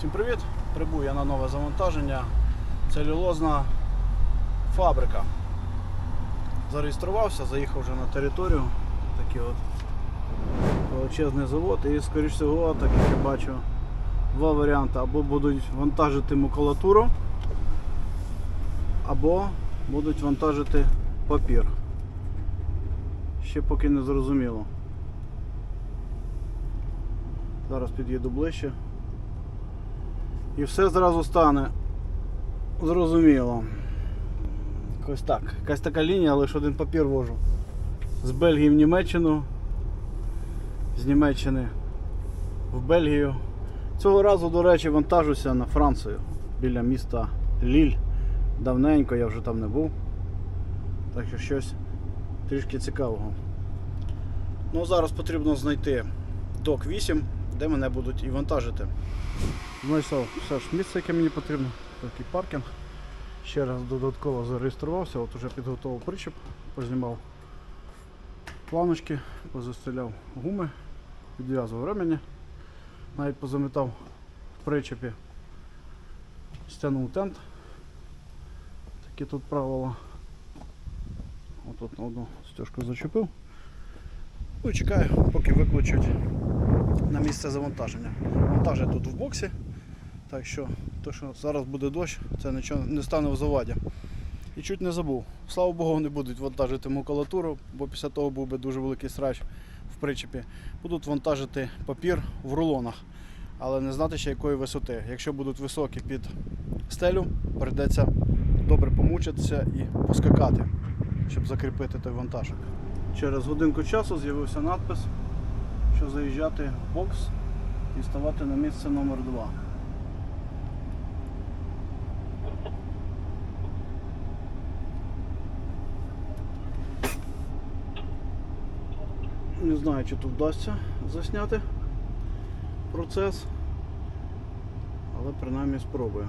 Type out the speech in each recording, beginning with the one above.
Всім привіт! Прибув я на нове завантаження. Целюлозна фабрика. Зареєструвався, заїхав вже на територію. Такий от величезний завод і скоріш всього, так як я бачу, два варіанти. Або будуть вантажити макулатуру, або будуть вантажити папір. Ще поки не зрозуміло. Зараз під'їду ближче. І все зразу стане зрозуміло. Якось так. Якась така лінія, лише один папір вожу. З Бельгії в Німеччину. З Німеччини в Бельгію. Цього разу, до речі, вантажуся на Францію біля міста Ліль. Давненько я вже там не був. Так що щось трішки цікавого. Ну, зараз потрібно знайти док 8, де мене будуть і вантажити. Знайшов все ж місце, яке мені потрібно. Такий паркінг. Ще раз додатково зареєструвався, от уже підготував причіп, познімав планочки, позастріляв гуми, підв'язував ремені, навіть позамітав в причепі, стягнув тент. Такі тут правила. Отут на одну стежку зачепив. Ну і чекаю, поки викличуть на місце завантаження. Вантажить тут в боксі. Так що, то, що зараз буде дощ, це нічого не стане в заваді. І чуть не забув. Слава Богу, не будуть вантажити макулатуру, бо після того був би дуже великий срач в причепі. Будуть вантажити папір в рулонах, але не знати ще якої висоти. Якщо будуть високі під стелю, прийдеться добре помучитися і поскакати, щоб закріпити той вантажик. Через годинку часу з'явився надпис, що заїжджати в бокс і ставати на місце номер 2 Не знаю, чи тут вдасться засняти процес, але принаймні спробую.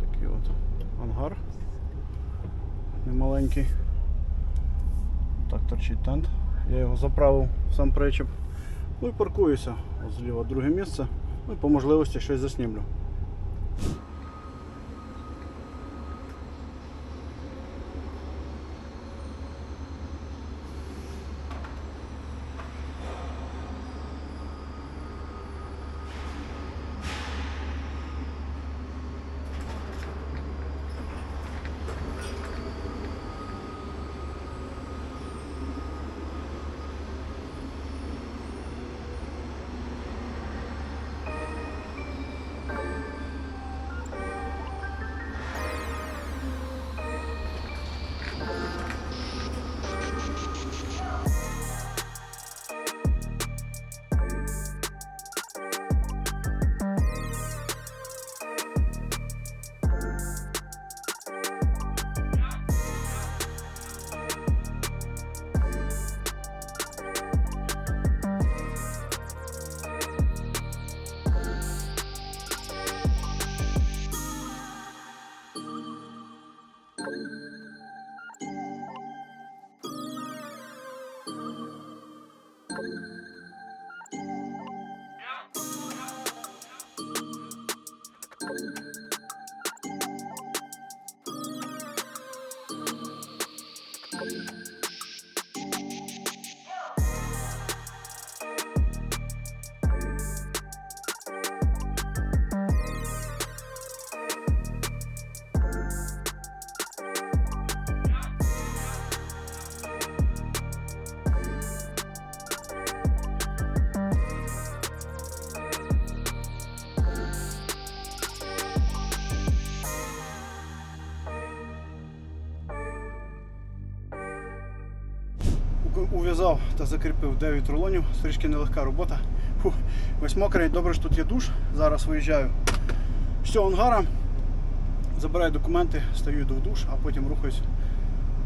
Такий от ангар немаленький. Так торчить тент. Я його заправив в сам причеп. Ну і паркуюся. От зліва друге місце. Ну і по можливості щось заснімлю. Ув'язав та закріпив 9 рулонів, трішки нелегка робота. Фух, Ось мокрий, добре, що тут є душ. Зараз виїжджаю з цього ангара, забираю документи, стаю в душ, а потім рухаюсь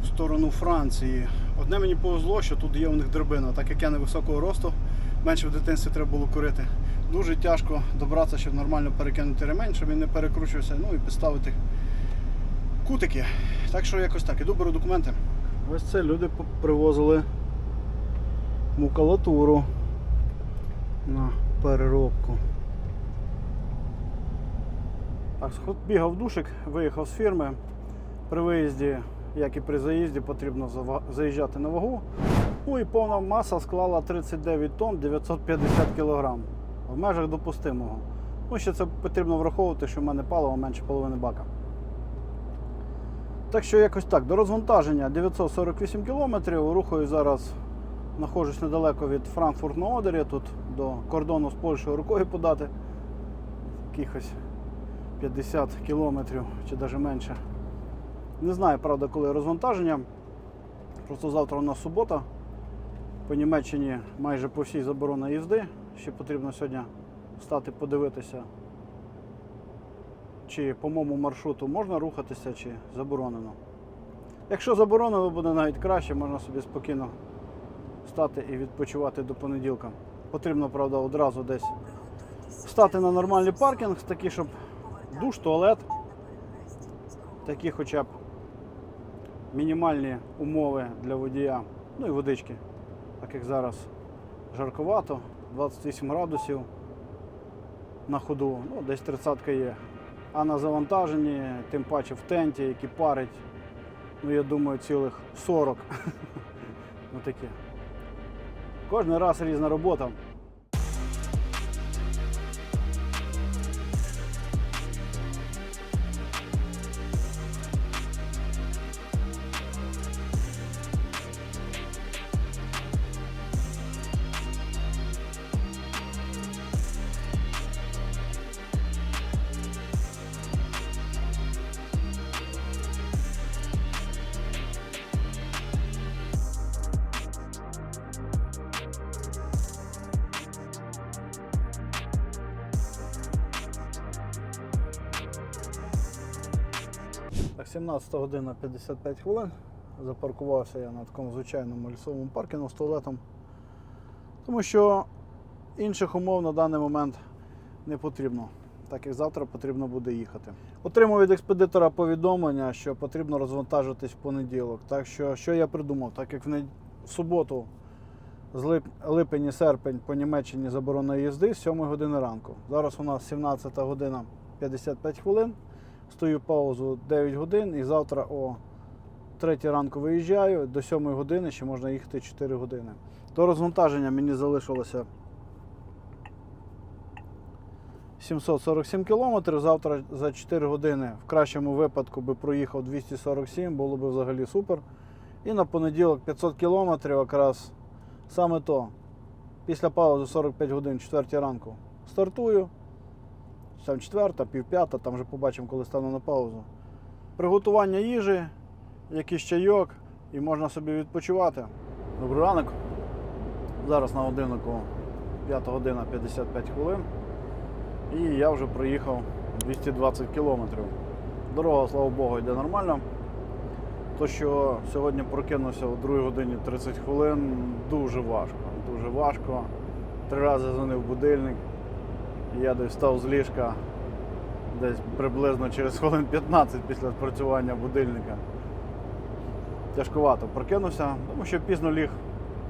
в сторону Франції. Одне мені повезло, що тут є у них драбина, так як я невисокого росту, менше в дитинстві треба було курити. Дуже тяжко добратися, щоб нормально перекинути ремень, щоб він не перекручувався, ну і підставити кутики. Так що якось так. Іду беру документи. Ось це люди привозили макулатуру. на переробку. Так, бігав душик, виїхав з фірми. При виїзді, як і при заїзді, потрібно заїжджати на вагу. Ну і повна маса склала 39 тонн 950 кг в межах допустимого. Ну, ще це потрібно враховувати, що в мене паливо менше половини бака. Так що якось так. До розвантаження 948 км. Рухаю зараз, знаходжусь недалеко від Франкфурт на Одері, тут до кордону з Польщею рукою подати. Якихось 50 кілометрів чи навіть менше. Не знаю, правда, коли розвантаження. Просто завтра у нас субота. По Німеччині майже по всій заборона їзди. Ще потрібно сьогодні встати подивитися, чи по моєму маршруту можна рухатися, чи заборонено. Якщо заборонено, буде навіть краще, можна собі спокійно встати і відпочивати до понеділка. Потрібно, правда, одразу десь встати на нормальний паркінг, такий, щоб душ, туалет, такі хоча б мінімальні умови для водія, ну і водички. Так як зараз жарковато, 28 градусів на ходу, ну десь 30 є. А на завантаженні, тим паче в тенті, який парить, ну я думаю, цілих 40. ну таке. Кожен раз різна робота. Так, 17 година 55 хвилин. Запаркувався я на такому звичайному лісовому паркінгу з туалетом. Тому що інших умов на даний момент не потрібно, так як завтра потрібно буде їхати. Отримав від експедитора повідомлення, що потрібно розвантажитись в понеділок. Так що, що я придумав? Так як в, в суботу з лип... липень і серпень по Німеччині заборона їзди з 7 години ранку. Зараз у нас 17 година 55 хвилин. Стою паузу 9 годин і завтра о 3 ранку виїжджаю, до 7 години ще можна їхати 4 години. До розвантаження мені залишилося 747 кілометрів. Завтра за 4 години в кращому випадку би проїхав 247, було б взагалі супер. І на понеділок 500 кілометрів якраз саме то. Після паузи 45 годин, 4 ранку стартую. Там четверта, півп'ята, там вже побачимо, коли стану на паузу. Приготування їжі, якийсь чайок і можна собі відпочивати. Добрий ранок. Зараз на годиннику 5 година 55 хвилин. І я вже проїхав 220 кілометрів. Дорога, слава Богу, йде нормально. То, що сьогодні прокинувся о 2 годині 30 хвилин, дуже важко. Дуже важко. Три рази дзвонив будильник. Я десь встав з ліжка десь приблизно через хвилин 15 після спрацювання будильника. Тяжкувато прокинувся, тому що пізно ліг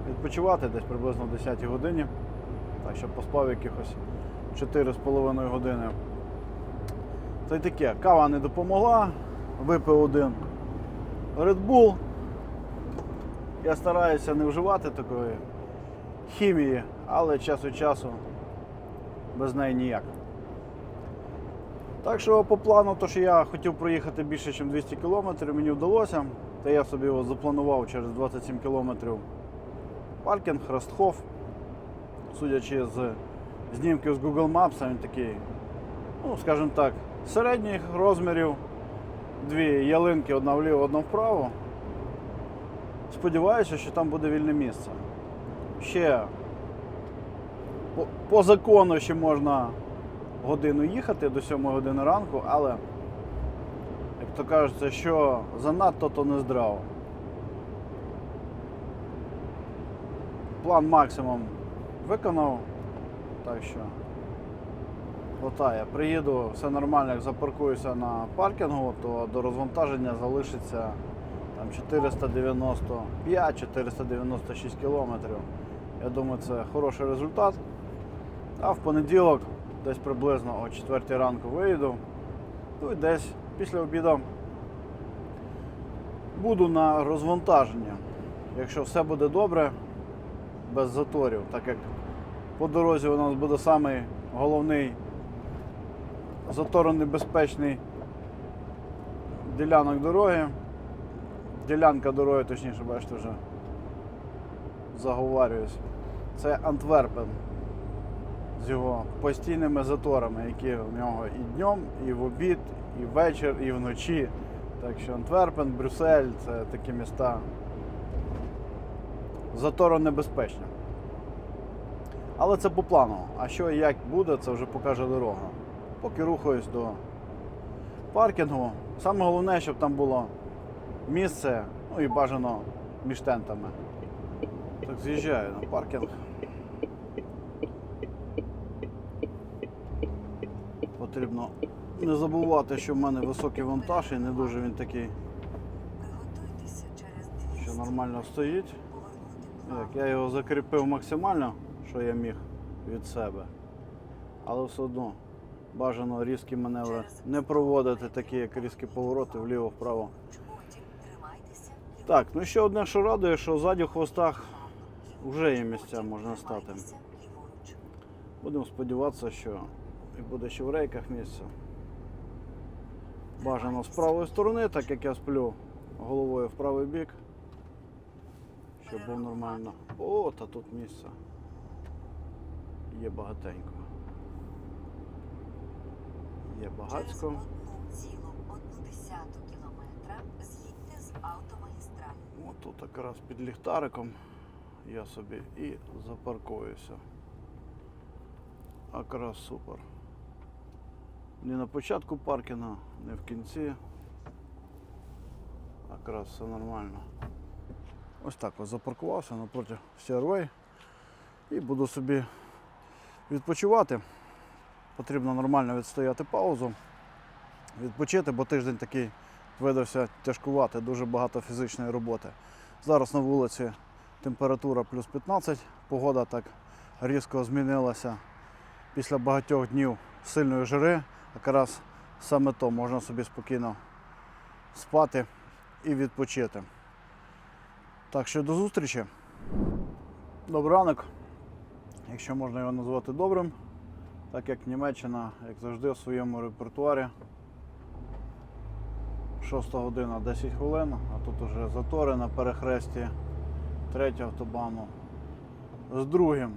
відпочивати десь приблизно о 10 годині. Так що поспав якихось 4,5 години. Та й таке, кава не допомогла, випив один Red Bull. Я стараюся не вживати такої хімії, але час від часу без неї ніяк. Так що по плану, то що я хотів проїхати більше, ніж 200 км, мені вдалося. Та я собі його запланував через 27 км паркінг, Ростхоф. Судячи з знімків з Google Maps, він такий, ну, скажімо так, середніх розмірів. Дві ялинки, одна вліво, одна вправо. Сподіваюся, що там буде вільне місце. Ще по, закону ще можна годину їхати до 7 години ранку, але, як то кажеться, що занадто, то не здраво. План максимум виконав, так що латає. Приїду, все нормально, як запаркуюся на паркінгу, то до розвантаження залишиться там 495-496 кілометрів. Я думаю, це хороший результат. А в понеділок, десь приблизно о 4 ранку виїду. Ну і десь після обіду буду на розвантаження. Якщо все буде добре, без заторів, так як по дорозі у нас буде самий головний заторонебезпечний ділянок дороги. Ділянка дороги, точніше, бачите, вже заговарююсь. Це Антверпен з його постійними заторами, які в нього і днем, і в обід, і ввечір, і вночі. Так що Антверпен, Брюссель це такі міста заторонебезпечні. Але це по плану. А що і як буде, це вже покаже дорога. Поки рухаюсь до паркінгу. Саме головне, щоб там було місце, ну і бажано між тентами. Так, з'їжджаю на паркінг. Потрібно не забувати, що в мене високий вантаж і не дуже він такий, Приготуйтеся через 200 що нормально стоїть. Так, я його закріпив максимально, що я міг від себе. Але все одно бажано різкі маневри не проводити, такі як різкі повороти вліво-вправо. Так, ну ще одне, що радує, що ззаді в хвостах вже є місця, можна стати. Будемо сподіватися, що і буде ще в рейках місце. Бажано з правої сторони, так як я сплю головою в правий бік. Щоб було нормально. О, та тут місце. Є багатенько. Є автомагістралі. От тут якраз під ліхтариком я собі і запаркуюся. Якраз супер. Не на початку паркінгу, не в кінці. Якраз все нормально. Ось так ось запаркувався напроти CRV і буду собі відпочивати. Потрібно нормально відстояти паузу, відпочити, бо тиждень такий видався тяжкувати, дуже багато фізичної роботи. Зараз на вулиці температура плюс 15, погода так різко змінилася після багатьох днів сильної жари. Якраз саме то можна собі спокійно спати і відпочити. Так що до зустрічі. Добрий ранок, якщо можна його назвати добрим, так як Німеччина, як завжди, в своєму репертуарі. 6 година 10 хвилин, а тут уже затори на перехресті третього автобану з другим.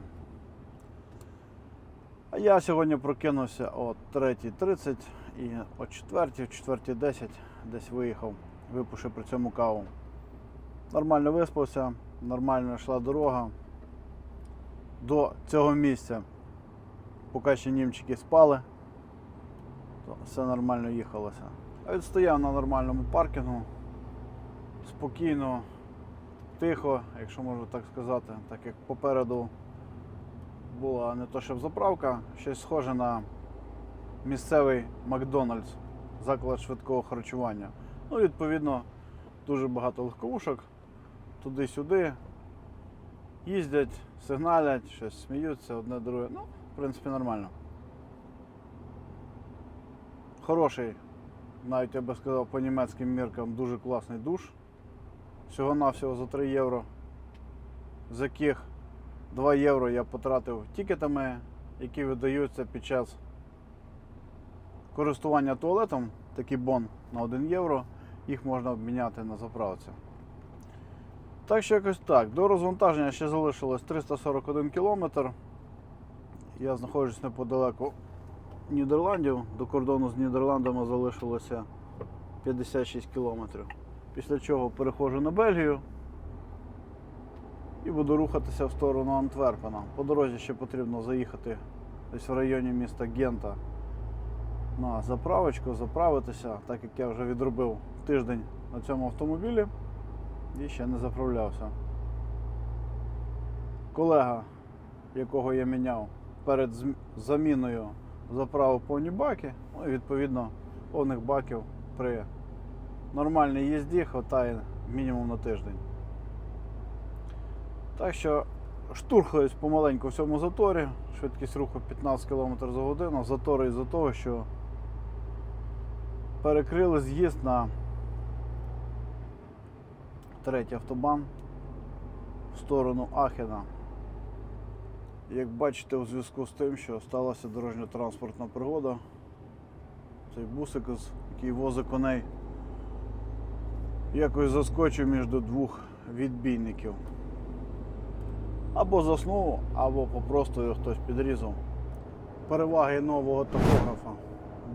А я сьогодні прокинувся о 3.30 і о 4, в 4.10 десь виїхав, випивши при цьому каву. Нормально виспався, нормально йшла дорога до цього місця. Поки ще німчики спали, то все нормально їхалося. А відстояв на нормальному паркінгу. Спокійно, тихо, якщо можу так сказати, так як попереду була не то щоб заправка, щось схоже на місцевий Макдональдс, заклад швидкого харчування. Ну, відповідно, дуже багато легковушок туди-сюди. Їздять, сигналять, щось сміються, одне друге. Ну, в принципі, нормально. Хороший, навіть я би сказав, по німецьким міркам дуже класний душ. Всього-навсього за 3 євро, з яких 2 євро я потратив тікетами, які видаються під час користування туалетом, такий бон на 1 євро, їх можна обміняти на заправці. Так що якось так. До розвантаження ще залишилось 341 кілометр. Я знаходжусь неподалеку Нідерландів. До кордону з Нідерландами залишилося 56 кілометрів. Після чого переходжу на Бельгію і буду рухатися в сторону Антверпена. По дорозі ще потрібно заїхати десь в районі міста Гента на заправочку, заправитися, так як я вже відробив тиждень на цьому автомобілі і ще не заправлявся. Колега, якого я міняв перед заміною, заправив повні баки, ну і відповідно повних баків при нормальній їзді вистачає мінімум на тиждень. Так що штурхаюсь помаленьку в цьому заторі, швидкість руху 15 км за годину. Затори із-за того, що перекрили з'їзд на третій автобан в сторону Ахена. Як бачите, у зв'язку з тим, що сталася дорожньо-транспортна пригода, цей бусик, який возить коней, якось заскочив між двох відбійників. Або заснув, або попросту його хтось підрізав. Переваги нового тахографа.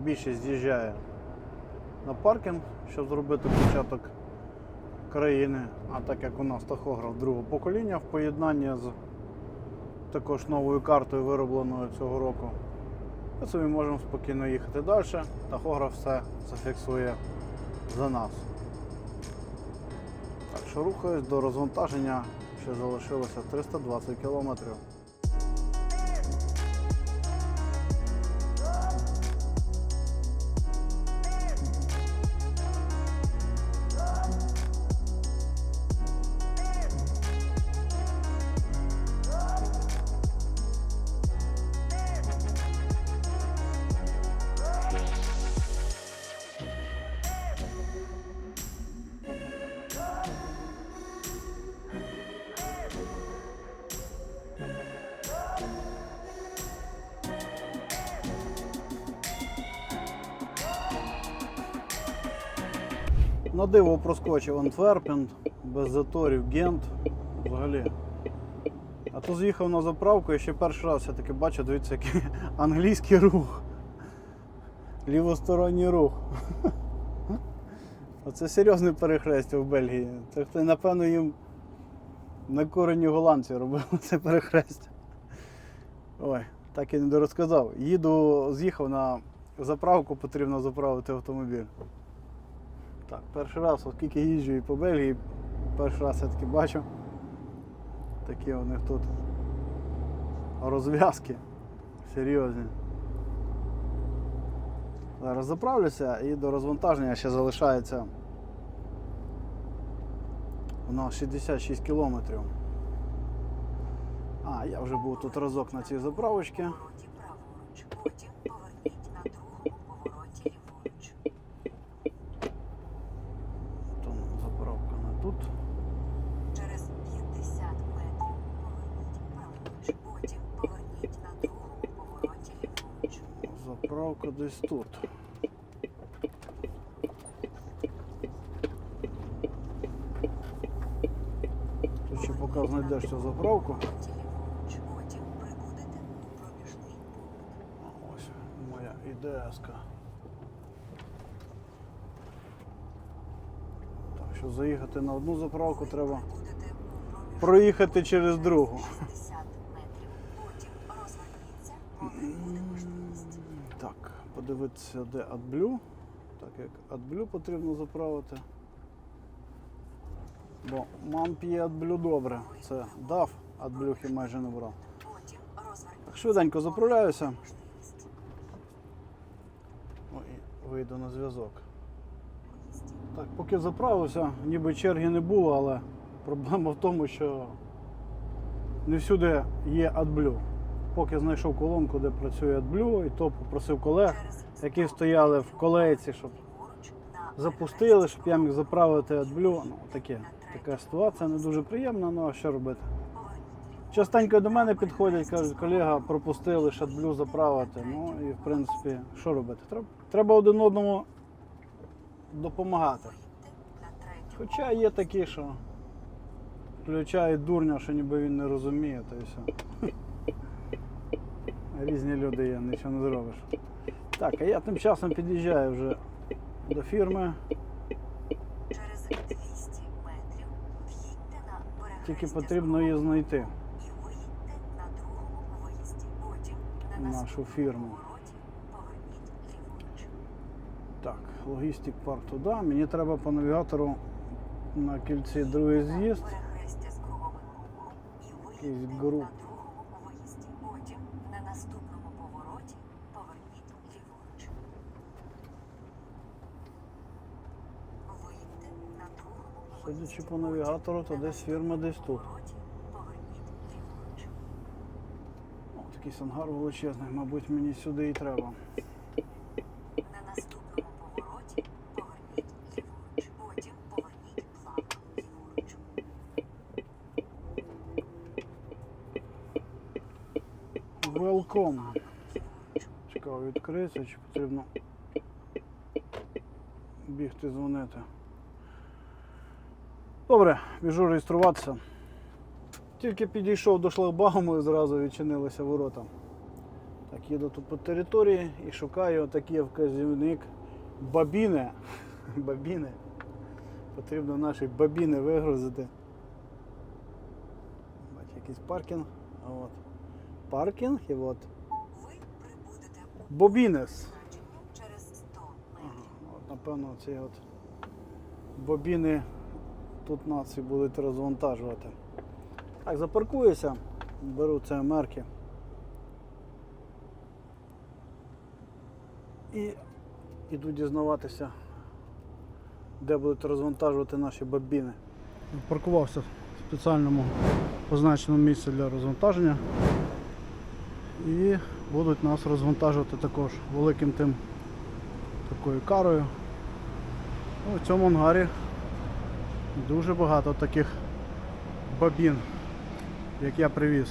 Більшість з'їжджає на паркінг, щоб зробити початок країни. А так як у нас тахограф другого покоління в поєднанні з також новою картою, виробленою цього року, ми собі можемо спокійно їхати далі. Тахограф все зафіксує за нас. Так що рухаюсь до розвантаження, ще залишилося 320 кілометрів. На диво проскочив Антверпен, без заторів, Гент. Взагалі. А то з'їхав на заправку і ще перший раз я таки бачу, дивіться, який англійський рух. Лівосторонній рух. Оце серйозне перехрестя в Бельгії. Це хто, напевно, їм на корені голландці робили це перехрестя. Ой, так і не дорозказав. Їду, з'їхав на заправку, потрібно заправити автомобіль. Так, перший раз, оскільки їжджу і по Бельгії, перший раз я таки бачу. Такі у них тут розв'язки серйозні. Зараз заправлюся і до розвантаження ще залишається у нас 66 кілометрів. А, я вже був тут разок на цій заправочці. повороті праворуч. Потім поверніть на другому повороті ліворуч. Там заправка не тут. Через 50 метрів поверніть праворуч. Потім поверніть на другому повороті ліворуч. Заправка десь тут. Ще поки знайдеш цю заправку. Ось моя ідеска. Так що заїхати на одну заправку треба проїхати через другу. 60 метрів. Потім розверніться, поки буде можливість. Так, подивитися, де AdBlue. Так як AdBlue потрібно заправити. Бо мам п'є AdBlue добре. Це DAF, AdBlue майже не брав. Так, швиденько заправляюся. Ой, вийду на зв'язок. Так, поки заправився, ніби черги не було, але проблема в тому, що не всюди є AdBlue. Поки знайшов колонку, де працює AdBlue, і то попросив колег, які стояли в колейці, щоб запустили, щоб я міг заправити AdBlue. Ну, таке. Така ситуація не дуже приємна, ну а що робити? Частенько до мене підходять, кажуть, колега, пропустили AdBlue заправити. Ну і в принципі, що робити? Треба, один одному допомагати. Хоча є такі, що включають дурня, що ніби він не розуміє, то і все. Різні люди є, нічого не зробиш. Так, а я тим часом під'їжджаю вже до фірми. Через 200 метрів в'їдьте на перехрестя Тільки потрібно її знайти. і виїдьте на другому виїзді. Потім на Нашу фірму. поверніть ліворуч. Так, логістик парк туди. Мені треба по навігатору на кільці другий з'їзд. Якийсь груп. на другому виїзді. Потім на наступному повороті поверніть ліворуч. Виїдьте на виїзді. по навігатору, то десь фірма десь тут. О, такий якийсь ангар величезний, мабуть, мені сюди і треба. На наступному повороті поверніть ліворуч. Потім поверніть плавно ліворуч. Welcome. Цікаво, відкриється, чи потрібно бігти дзвонити. Добре, біжу реєструватися. Тільки підійшов до шлагбауму і зразу відчинилися ворота. Так, їду тут по території і шукаю отакий вказівник бабіни. Бабіни. Потрібно наші бабіни вигрузити. Бачу, якийсь паркінг. От. Паркінг і от. Бобінес. через 100 Ага, от, напевно, ці от бобіни тут нації будуть розвантажувати. Так, запаркуюся, беру це мерки. І іду дізнаватися, де будуть розвантажувати наші бобіни. Паркувався в спеціальному позначеному місці для розвантаження. І будуть нас розвантажувати також великим тим такою карою. Ну, в цьому ангарі дуже багато таких бабін, як я привіз.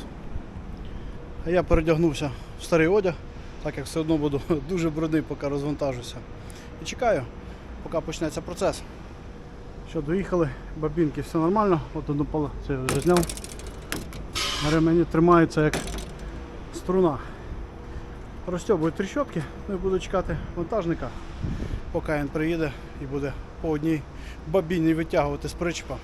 А я передягнувся в старий одяг, так як все одно буду дуже брудний, поки розвантажуся. І чекаю, поки почнеться процес. Що, доїхали, бабінки, все нормально, от одну поле це я вже зняв. Ремені тримаються як струна. Розстьобують тріщотки, ну і буду чекати вантажника, поки він приїде і буде по одній бабіні витягувати з причепа.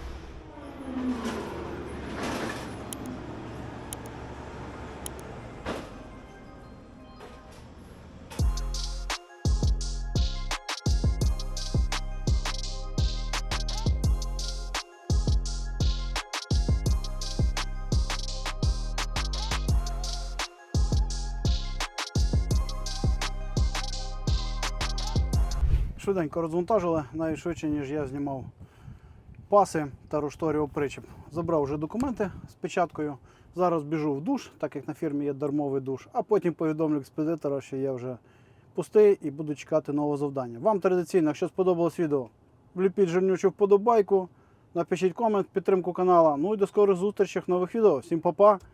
Швиденько розвантажили, навіть швидше, ніж я знімав паси та розшторював причеп. Забрав вже документи з печаткою. Зараз біжу в душ, так як на фірмі є дармовий душ, а потім повідомлю експедитора, що я вже пустий і буду чекати нового завдання. Вам традиційно, якщо сподобалось відео, вліпіть жирнючу вподобайку, напишіть комент, підтримку канала. Ну і до скорих зустрічей нових відео. Всім па-па!